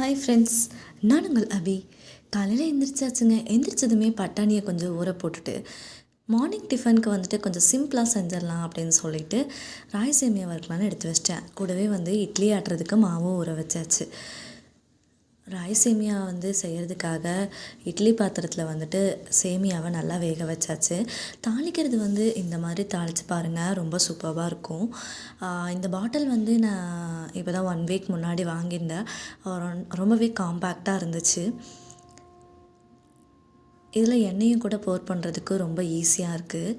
Hi friends நான் உங்கள் அபி. காலையில் எந்திரிச்சாச்சுங்க. எந்திரிச்சதுமே பட்டாணியை கொஞ்சம் ஊற போட்டுட்டு மார்னிங் டிஃபனுக்கு வந்துட்டு கொஞ்சம் சிம்பிளாக செஞ்சிடலாம் அப்படின்னு சொல்லிட்டு ராய் சேமியா வறுக்கலான்னு எடுத்து வச்சிட்டேன். கூடவே வந்து இட்லி ஆட்டுறதுக்கு மாவும் ஊற வச்சாச்சு. ராய் சேமியா வந்து செய்கிறதுக்காக இட்லி பாத்திரத்தில் வந்துட்டு சேமியாவை நல்லா வேக வச்சாச்சு. தாளிக்கிறது வந்து இந்த மாதிரி தாளித்து பாருங்கள் ரொம்ப சூப்பராக இருக்கும். இந்த பாட்டில் வந்து நான் இப்போ தான் ஒன் வீக் முன்னாடி வாங்கியிருந்தேன். ரொம்பவே காம்பேக்டாக இருந்துச்சு. இதில் எண்ணெயும் கூட போர் பண்ணுறதுக்கு ரொம்ப ஈஸியாக இருக்குது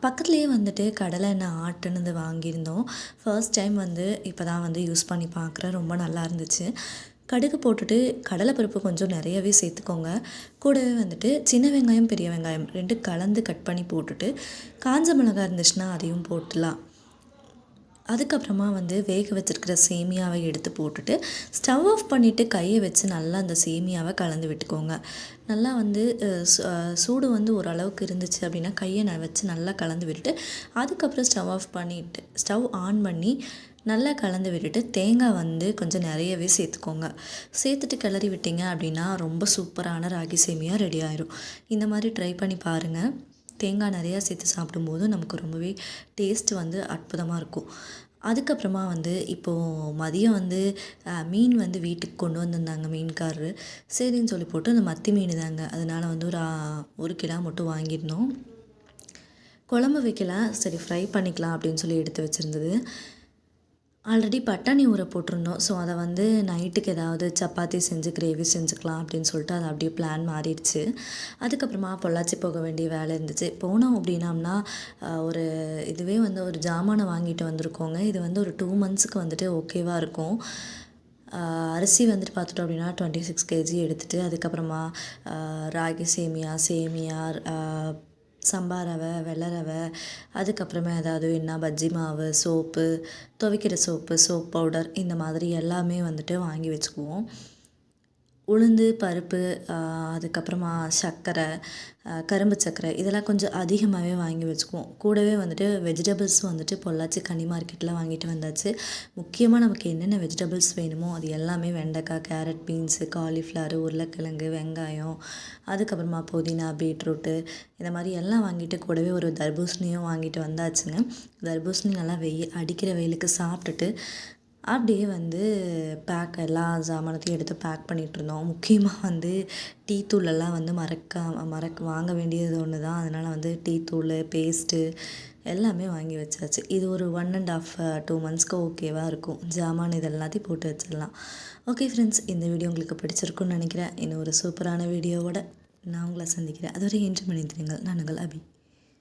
பக்கத்துலேயே வந்துட்டு கடலை எண்ணெய் ஆட்டுனது வாங்கியிருந்தோம். ஃபர்ஸ்ட் டைம் வந்து இப்போ தான் வந்து யூஸ் பண்ணி பார்க்குறேன் ரொம்ப நல்லா இருந்துச்சு. கடுகு போட்டுட்டு கடலைப்பருப்பு கொஞ்சம் நிறையவே சேர்த்துக்கோங்க. கூடவே வந்துட்டு சின்ன வெங்காயம் பெரிய வெங்காயம் ரெண்டு கலந்து கட் பண்ணி போட்டுட்டு காஞ்ச மிளகாய் இருந்துச்சுன்னா அதையும் போட்டுடலாம். அதுக்கப்புறமா வந்து வேக வச்சிருக்கிற சேமியாவை எடுத்து போட்டுட்டு ஸ்டவ் ஆஃப் பண்ணிவிட்டு கையை வச்சு நல்லா அந்த சேமியாவை கலந்து விட்டுக்கோங்க. நல்லா வந்து சூடு வந்து ஓரளவுக்கு இருந்துச்சு அப்படின்னா கையை நான் வச்சு நல்லா கலந்து விட்டுட்டு அதுக்கப்புறம் ஸ்டவ் ஆஃப் பண்ணிவிட்டு ஸ்டவ் ஆன் பண்ணி நல்லா கலந்து விட்டுட்டு தேங்காய் வந்து கொஞ்சம் நிறையவே சேர்த்துக்கோங்க. சேர்த்துட்டு கிளறி விட்டீங்க அப்படின்னா ரொம்ப சூப்பரான ராகி சேமியா ரெடி ஆயிரும். இந்த மாதிரி ட்ரை பண்ணி பாருங்கள் தேங்காய் நிறையா சேர்த்து சாப்பிடும்போது நமக்கு ரொம்பவே டேஸ்ட் வந்து அற்புதமாக இருக்கும். அதுக்கப்புறமா வந்து இப்போது மதியம் வந்து மீன் வந்து வீட்டுக்கு கொண்டு வந்திருந்தாங்க மீன்காரரு. சரின்னு சொல்லி போட்டு அந்த மத்தி மீன் தாங்க. அதனால் வந்து ஒரு ஒரு கிலோ மட்டும் வாங்கியிருந்தோம். குழம்பு வைக்கலாம் சரி ஃப்ரை பண்ணிக்கலாம் அப்படின்னு சொல்லி எடுத்து வச்சுருந்தது. ஆல்ரெடி பட்டாணி ஊற போட்டிருந்தோம். ஸோ அதை வந்து நைட்டுக்கு ஏதாவது சப்பாத்தி செஞ்சு கிரேவி செஞ்சுக்கலாம் அப்படின்னு சொல்லிட்டு அது அப்படியே பிளான் மாறிடுச்சு. அதுக்கப்புறமா பொள்ளாச்சி போக வேண்டிய வேலை இருந்துச்சு. போனோம் அப்படின்னம்னா ஒரு இதுவே வந்து ஒரு ஜாமானை வாங்கிட்டு வந்திருக்கோங்க. இது வந்து ஒரு டூ மந்த்ஸுக்கு வந்துட்டு ஓகேவாக இருக்கும். அரிசி வந்துட்டு பார்த்துட்டோம் அப்படின்னா டுவெண்ட்டி சிக்ஸ் கேஜி எடுத்துகிட்டு அதுக்கப்புறமா ராகி சேமியா சேமியா சம்பா ரவை வெள்ளை ரவை அதுக்கப்புறமே ஏதாவது என்ன பஜ்ஜி மாவு சோப்பு துவைக்கிற சோப்பு சோப் பவுடர் இந்த மாதிரி எல்லாமே வந்துட்டு வாங்கி வச்சுக்குவோம். உளுந்து பருப்பு அதுக்கப்புறமா சர்க்கரை கரும்பு சர்க்கரை இதெல்லாம் கொஞ்சம் அதிகமாகவே வாங்கி வச்சுக்குவோம். கூடவே வந்துட்டு வெஜிடபிள்ஸ் வந்துட்டு பொள்ளாச்சி கனி மார்க்கெட்டில் வாங்கிட்டு வந்தாச்சு. முக்கியமாக நமக்கு என்னென்ன வெஜிடபிள்ஸ் வேணுமோ அது எல்லாமே வெண்டைக்காய் கேரட் பீன்ஸு காலிஃப்ளவர் உருளைக்கிழங்கு வெங்காயம் அதுக்கப்புறமா புதினா பீட்ரூட்டு இந்த மாதிரி எல்லாம் வாங்கிட்டு கூடவே ஒரு தர்பூசணியும் வாங்கிட்டு வந்தாச்சுங்க. தர்பூசணி நல்லா வெயில் அடிக்கிற வெயிலுக்கு சாப்பிட்டுட்டு அப்படியே வந்து பேக் எல்லா சாமானத்தையும் எடுத்து பேக் பண்ணிகிட்ருந்தோம் இருந்தோம் முக்கியமாக வந்து டீ தூளெல்லாம் வந்து மறக்க மறக்க வாங்க வேண்டியது ஒன்று தான் அதனால் வந்து டீ தூள் பேஸ்ட்டு எல்லாமே வாங்கி வச்சாச்சு. இது ஒரு ஒன் அண்ட் ஆஃப் டூ மந்த்ஸ்க்கு ஓகேவாக இருக்கும். ஜாமான் இது எல்லாத்தையும் போட்டு வச்சிடலாம். ஓகே ஃப்ரெண்ட்ஸ் இந்த வீடியோ உங்களுக்கு பிடிச்சிருக்குன்னு நினைக்கிறேன். இன்னும் ஒரு சூப்பரான வீடியோவோட நான் உங்களை சந்திக்கிறேன். அதுவரை என்று மணிந்திருங்கள் நான் உங்கள் அபி.